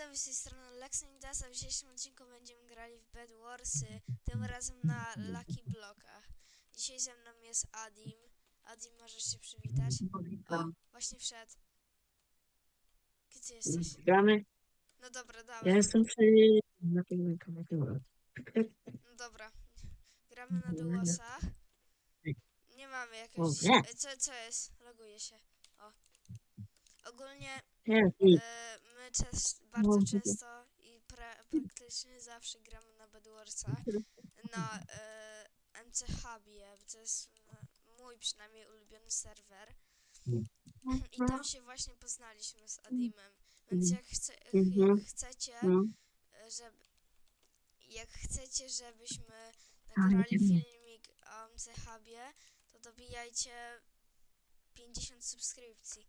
widzowie, z tej strony Lexindas, a w dzisiejszym odcinku będziemy grali w Bed Warsy, tym razem na Lucky Blockach. Dzisiaj ze mną jest Adim. Adim, możesz się przywitać? O, właśnie wszedł. Gdzie jesteś? Gramy. No dobra, Ja dawaj. jestem przy... na tym. No dobra. Gramy na duosach. Nie mamy jakiegoś... Co, co jest? Loguję się. O. Ogólnie E, my też bardzo No, często i pra, praktycznie zawsze gramy na Bedwarsach, na e, MC Hubie, to jest e, mój przynajmniej ulubiony serwer. I tam się właśnie poznaliśmy z Adimem. Więc jak, chce, Mhm. jak chcecie, no. żeby jak chcecie, żebyśmy nagrali filmik o MC Hubie, to dobijajcie 50 subskrypcji.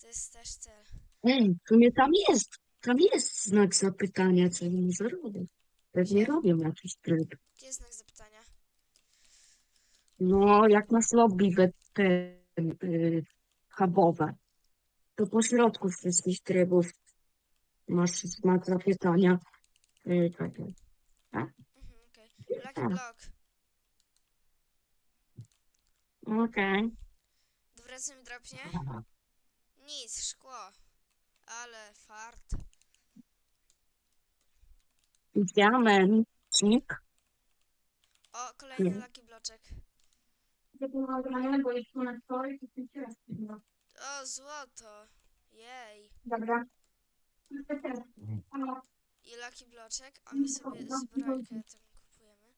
To jest też cel. Ej, w sumie tam jest. Tam jest znak zapytania, co oni zrobią. Pewnie robią jakiś tryb. Gdzie jest znak zapytania? No, jak masz lobby be- te y, hubowe, to po środku wszystkich trybów masz znak zapytania. Y, takie. Mhm, okej. Lucky Block. Okej. Nic, szkło. Ale fart. Diamencik. O, kolejny Nie. Lucky Bloczek. O, złoto. Jej. Dobra. I Lucky Bloczek, a my sobie zbrojkę tam kupujemy.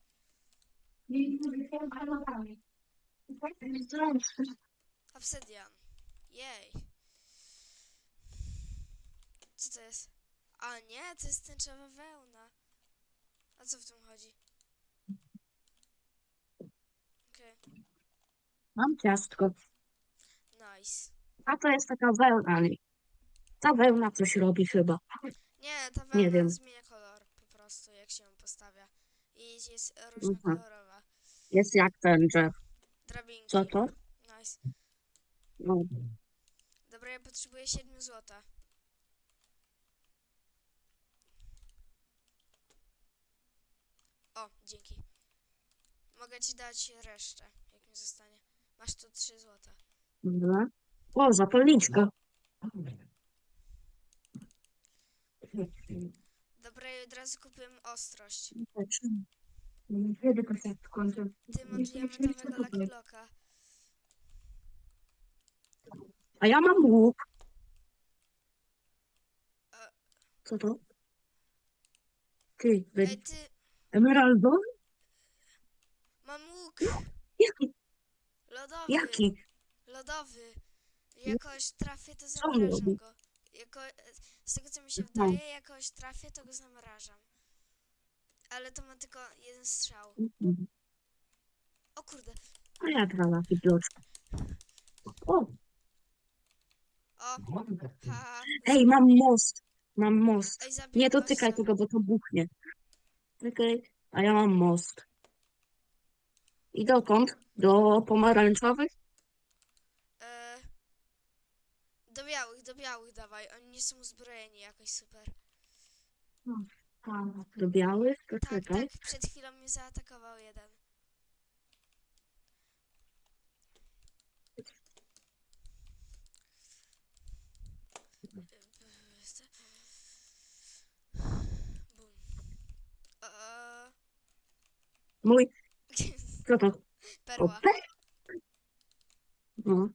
Obsydian. Jej. Co to jest? A nie, to jest tęczowa wełna. A co w tym chodzi? Okej, Mam ciastko. nice. A to jest taka wełna. nie? Ta wełna coś robi chyba. Nie, ta Nie wełna wiem. zmienia kolor po prostu, jak się ją postawia. I jest różnokolorowa. Jest jak ten drzew. Drabinki. Co to? Nice. No. Dobra, ja potrzebuję 7 złota. O, dzięki. Mogę ci dać resztę, jak mi zostanie. Masz tu 3 złota. Dobra. O, zapalniczka. Dobra, i od razu kupiłem ostrość. Kiedy diamentowego Lucky Blocka. A ja mam łuk. E. Co to? Ty, wy... Ej, ty, emeraldowy? Łuk Jaki? lodowy. Jaki? Lodowy. Jakoś trafię, to on zamrażam robi? go. Jako, z tego co mi się No. wydaje, jakoś trafię, to go zamrażam. Ale to ma tylko jeden strzał. O kurde. A ja i bloczka. O, O, haha. ej, mam most. Mam most. Ej, zabiję Nie dotykaj gościa. tego, bo to buchnie. Czekaj, a ja mam most. I dokąd? Do pomarańczowych? E, do białych, do białych dawaj. Oni nie są uzbrojeni jakoś super. Do białych? To Tak, czekaj. tak, przed chwilą mnie zaatakował jeden. Bum. Eee, Mój, co to? perła. Ope? No.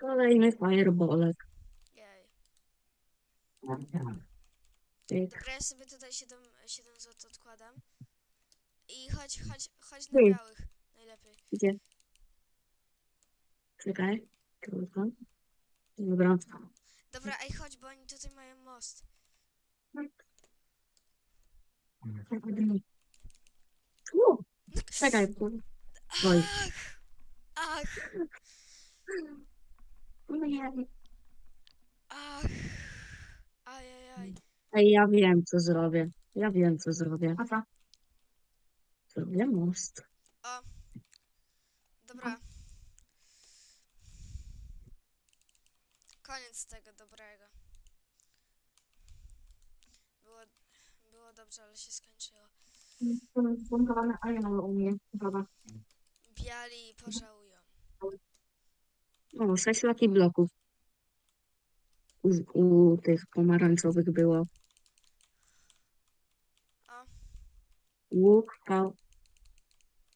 Kolejny fireballek. Jej. Tyk. Dobra, ja sobie tutaj 7, 7 zł odkładam. I chodź, chodź, chodź na Ty. białych. Najlepiej. Gdzie? Czekaj. Krótko. Dobra. Dobra, ej, chodź, bo oni tutaj mają most. U, Czekaj. kur- Oj. Ach, ach. Ajajaj. Ej, ja wiem, co zrobię. Ja wiem, co zrobię. A co? Zrobię most. O. Dobra. Koniec tego dobrego. Było, było dobrze, ale się skończyło. Zbuntowane iron u mnie. Dobra. Biali pożałują. O, sześć laki bloków. U, u tych pomarańczowych było. O, Łuk, pał,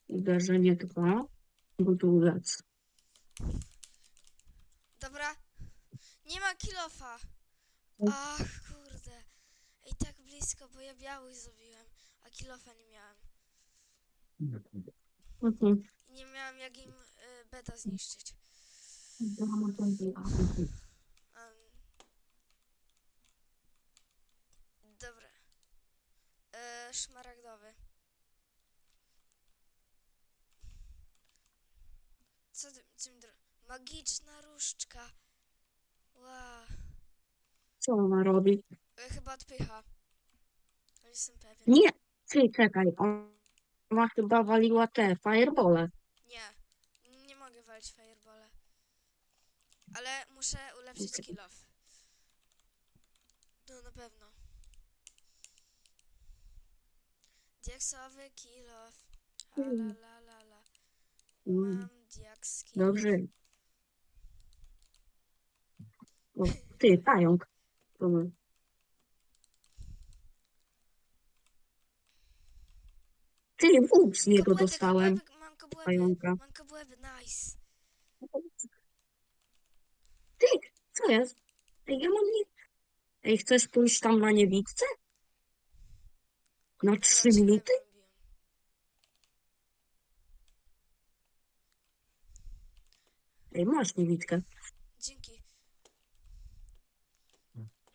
uderzenie dwa, budulec. dobra. Nie ma kilofa. Ach, kurde. Ej, tak blisko, bo ja biały zrobiłem, a kilofa nie miałem. Mhm. I nie miałem jak im y, beta zniszczyć. Em, dobra. E, szmaragdowy. Co ty, co mi dro... Magiczna różdżka. Wow. Co ona robi? E, chyba odpycha. Nie jestem pewien. Nie! Ty, czekaj, ona chyba waliła te firebole. Nie. Nie mogę walić firebole. Ale muszę ulepszyć Okej. kill off. No na pewno. Diaksowy kill off. La Mm. la la la. Mm, Mam diaks kill Dobrze. ty, pająk. Ty, łuk z niego dostałem. kobłęby, Mam kobłęby. Pająka. Mam kobłęby, nice. Ty, co jest? Ej, ja mam nie... Ej, chcesz pójść tam na niewidce? Na trzy minuty? Ej, masz niewidkę. Dzięki.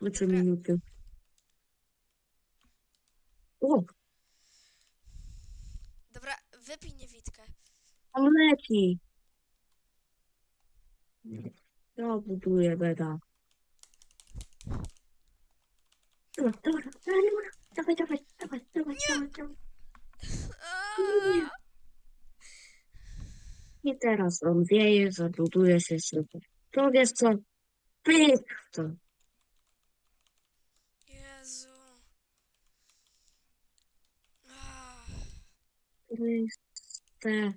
Na trzy Dobra. minuty. O, wypij niewidkę. on leci. Ja buduję beda. Dobra, dobra, dobra, dobra. Dawaj, dawaj, dawaj, dawaj, dawaj, dawaj. Nie. I teraz on wieje, zabuduje się super. To wiesz co? Pyk to. Jezu. Ah. Chryste.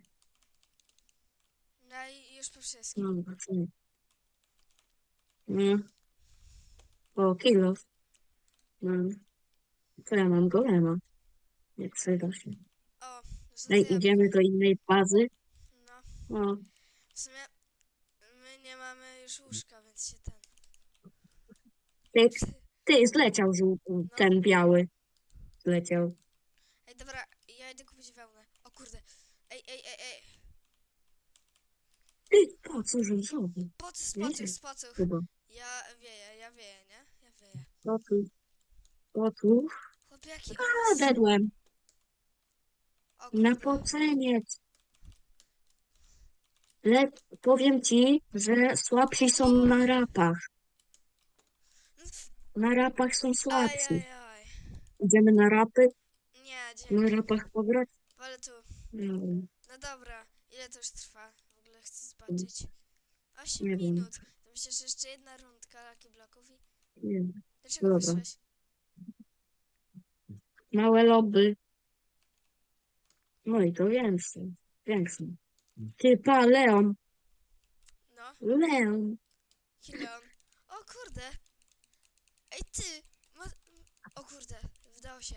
No i już po wszystkim. No, zobaczymy. No. O, kilo. Mam. Co ja mam? Golema. Nie przyda się. O, Ej, złoty idziemy jabłko. do innej bazy. No, O, w sumie my nie mamy już łóżka, więc się ten... ty, ty, zleciał żółty, ten biały. Zleciał. Ej, dobra, ja idę kupić. Ej, ej, ej, ej. Ty, po co, że zrobił? Pocuch, Nie pocuch, wiem. spocuch. Chyba. Ja wieję, ja wieję, nie? Ja wieję. Po tu. Po tu. Chłopie, jaki A, on jest... dedłem. O Na poceniec. Le powiem ci, że słabsi są na rapach. Na rapach są słabsi. Ajajaj. Idziemy na rapy? Nie, Na dzięki. rapach pograć? Ale tu. No, No dobra, ile to już trwa? W ogóle chcę zobaczyć. 8 Nie wiem. minut. To myślę, że jeszcze jedna rundka laki bloków i... nie wiem. Dlaczego Dobra. wyszłeś? Małe lobby. No i to więcej. Większe. Ty, pa, Leon. No, Leon. Hileon. O kurde. Ej ty. Ma... O kurde, wydało się.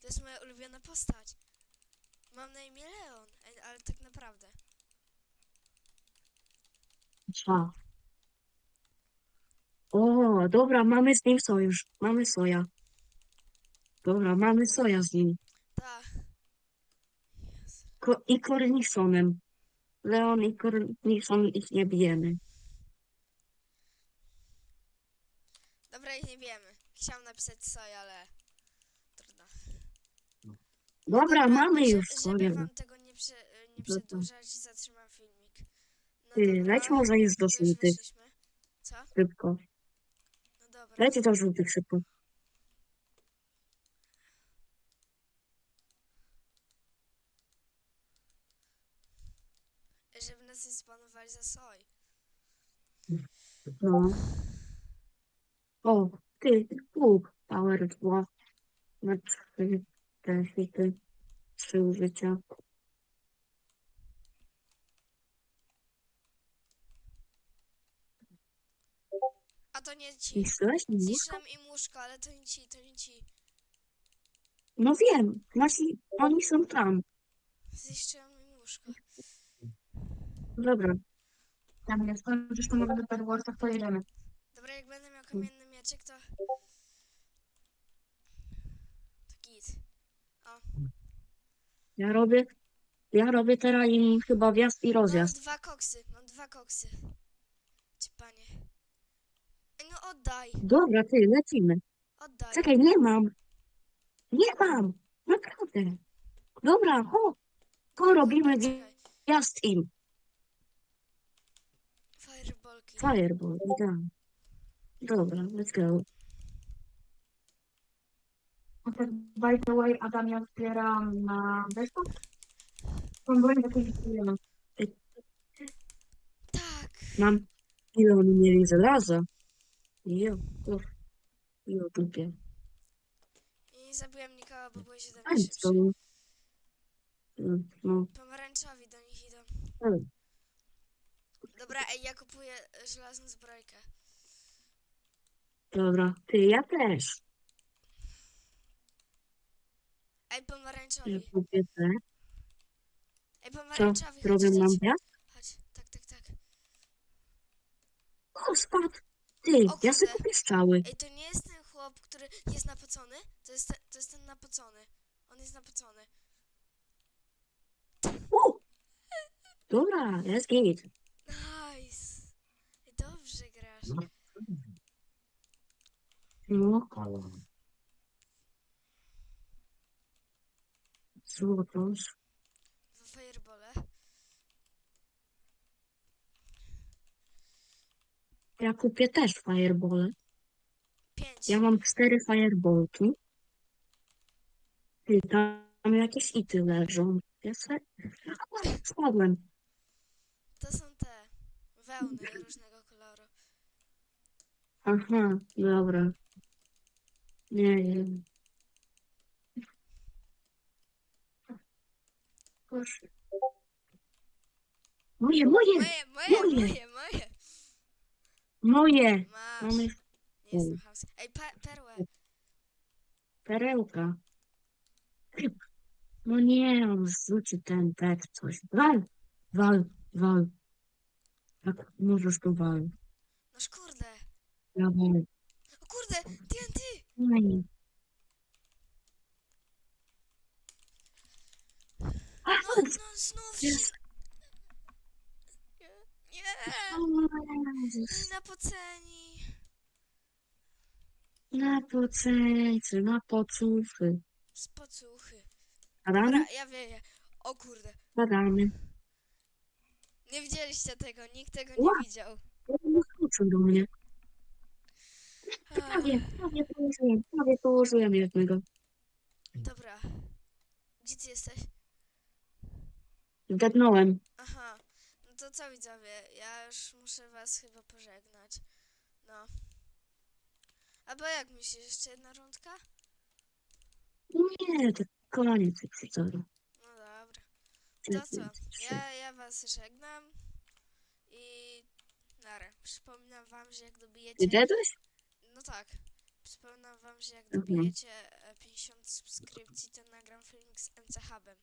To jest moja ulubiona postać. Mam na imię Leon, ale tak naprawdę. Trwa. O, dobra, mamy z nim sojusz. Mamy soja. Dobra, mamy soja z nim. Ta. Jezu. Ko I Korniszonem. Leon i Korniszon ich nie bijemy. Dobra, ich nie wiemy. Chciałam napisać soja, ale... Trudno. Dobra, mamy że- już Żeby soję. wam tego nie, prze, nie Dobra. przedłużać, zatrzymam filmik. No Ty, dobra, leć może już do żółtych. wyszliśmy. Co? Szybko. No dobra. Leć do żółtych szybko. Żeby nas nie spanowali za soj. No. O, ty, łuk, power 2. Na trzy te hity. Trzy użycia. To nie ci. Niszczyłeś mi łóżko? Zniszczyłem im łóżko, ale to nie ci, to nie ci. No wiem, nasi, oni są tam. Zniszczyłem im łóżko. Dobra. Tam jest, już to może do Bedwarsach pojedziemy. Dobra, jak będę miał kamienny mieczek, to... To git. Ja robię, ja robię teraz im chyba wjazd i Mam rozjazd. dwa koksy, mam dwa koksy. Ci panie. No oddaj, Dobra, ty, lecimy. oddaj. Czekaj, nie mam. Nie mam. Naprawdę. Dobra, ho. To robimy Czekaj. wjazd im. Fireballki. Fireball, tak. Dobra, let's go. By the way, Adam ja zbieram na desktop. Mam broń jakieś Tak. Mam ile oni mieli żelaza. Jo, kur. Jo, dupie. I nie zabiłem nikogo, bo byłeś ode A co? szybszy. No, Pomarańczowi do nich idą. ale Dobra, ej, ja kupuję e, żelazną zbrojkę. dobra. Ty, ja też. Ej, Ja pomarańczowi. kupię te. Ej, Co? pomarańczowi, chodź, Robią nam chodź, wjazd? chodź. Tak, tak, tak. O, spadł. Ty, O ja sobie kurde. kupię strzały. Ej, to nie jest ten chłop, który jest napocony? To jest ten, to jest ten napocony. On jest napocony. U! Dobra, jest git. Nice. Ej, dobrze grasz. No. Złotoż. W firebole. Ja kupię też fireball. Pięć. Ja mam cztery fireballki. Ty, tam jakieś ity leżą. Ja se... Spadłem. To są te wełny różnego koloru. Aha, dobra. Nie wiem. Proszę. Moje, moje, Moje, moje, Moje. moje, moje. Masz. Mamy Nie jestem house. Ej, pe perłę. perełka. No nie, on zrzuci ten pet coś. Wal, wal, wal. Tak, możesz tu wal. No kurde. Ja wal. O kurde, TNT. No i... A, No, no znów się... jest. Nie. Nie. Jezus. I napoceni. Na poceńcy, na pocufy. Z pocuchy. Dobra, ja wieję. O kurde. Padamy. Nie widzieliście tego, nikt tego Ła. nie widział. Nie skoczył do mnie. Prawie, prawie położyłem, prawie położyłem jednego. dobra. Gdzie ty jesteś? Zgadnąłem. Aha. To co widzowie, ja już muszę was chyba pożegnać. No. Albo jak myślisz, jeszcze jedna rundka? Nie, to koniec epizodu. No dobra. To co? Ja, ja was żegnam i nara. Przypominam wam, że jak dobijecie... jadłeś? No tak. Przypominam wam, że jak dobijecie e, 50 subskrypcji, to nagram filmik z MC Hubem.